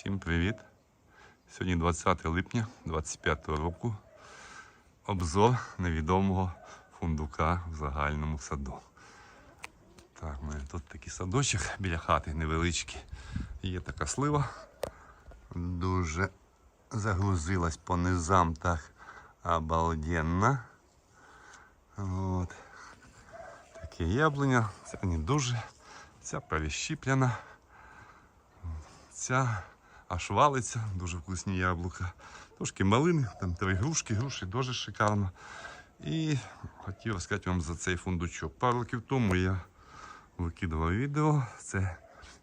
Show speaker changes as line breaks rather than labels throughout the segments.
Всім привіт! Сьогодні 20 липня 25 року. Обзор невідомого фундука в загальному саду. Так, у мене тут такий садочок біля хати невеличкий. Є така слива. Дуже загрузилась по низам так обалденно. От. Таке яблуня. Це не дуже. Ця перещіплена. Ця аж валиться, дуже вкусні яблука. Трошки малини, там три грушки, груші дуже шикарно. І хотів розказати вам за цей фундучок. Пару років тому я викидував відео. Це,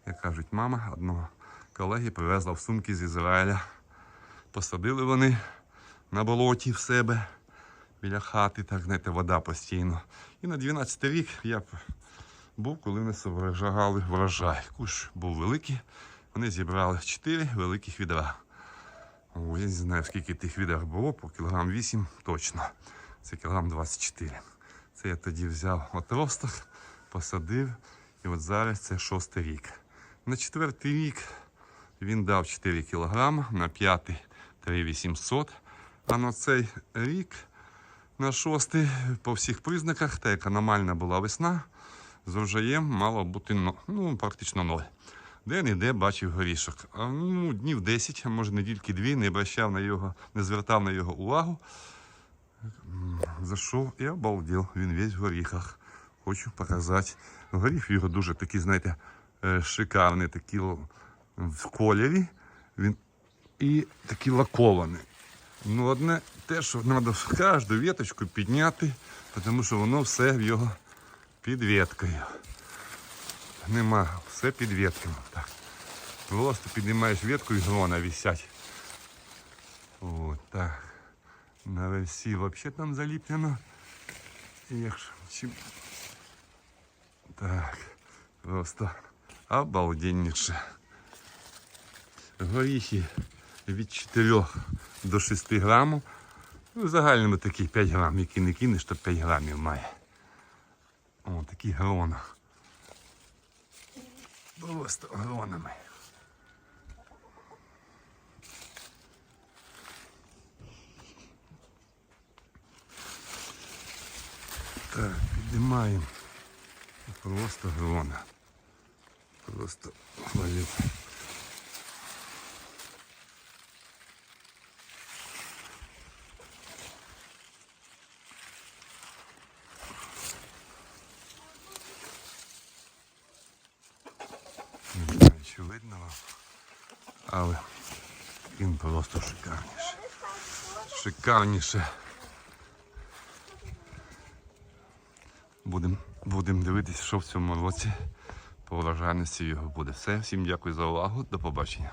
як кажуть, мама одного колеги привезла в сумки з Ізраїля. Посадили вони на болоті в себе біля хати, так знаєте, вода постійно. І на 12 рік я був, коли вони врожагали врожай. Куш був великий. Вони зібрали 4 великих відра. О, я не знаю, скільки тих відер було, по кілограм 8 точно. Це кілограм 24. Це я тоді взяв отросток, посадив. І от зараз це шостий рік. На четвертий рік він дав 4 кілограма, на п'ятий 3800. А на цей рік, на шостий, по всіх признаках, та як аномальна була весна, з врожаєм мало бути ну, практично ноль. Де-не-де бачив горішок. А, ну, днів 10, а може недільки дві, не обращав на його, не звертав на його увагу. Зайшов і обалдів. Він весь в горіхах. Хочу показати. Горіх його дуже такий, знаєте, е, шикарний, такий в кольорі. Він і такий лакований. Ну, одне те, що треба кожну віточку підняти, тому що воно все в його під. Нема, все під ветками. Так. Просто піднімаєш ветку і грона висять. От так. На весі взагалі там заліплено. Якщо чим. Так. Просто обалденніше. Горіхи від 4 до 6 грамів. Ну, в загальному такі 5 грам, які не кинеш, то 5 грамів має. О, такі грона. Просто гронами. Так, піднімаємо. Просто грона. Просто хвалить. Не знаю, чи видно але він просто шикарніше. Шикарніше. Будемо будем дивитися, що в цьому році по врожайності його буде. Все, всім дякую за увагу. До побачення.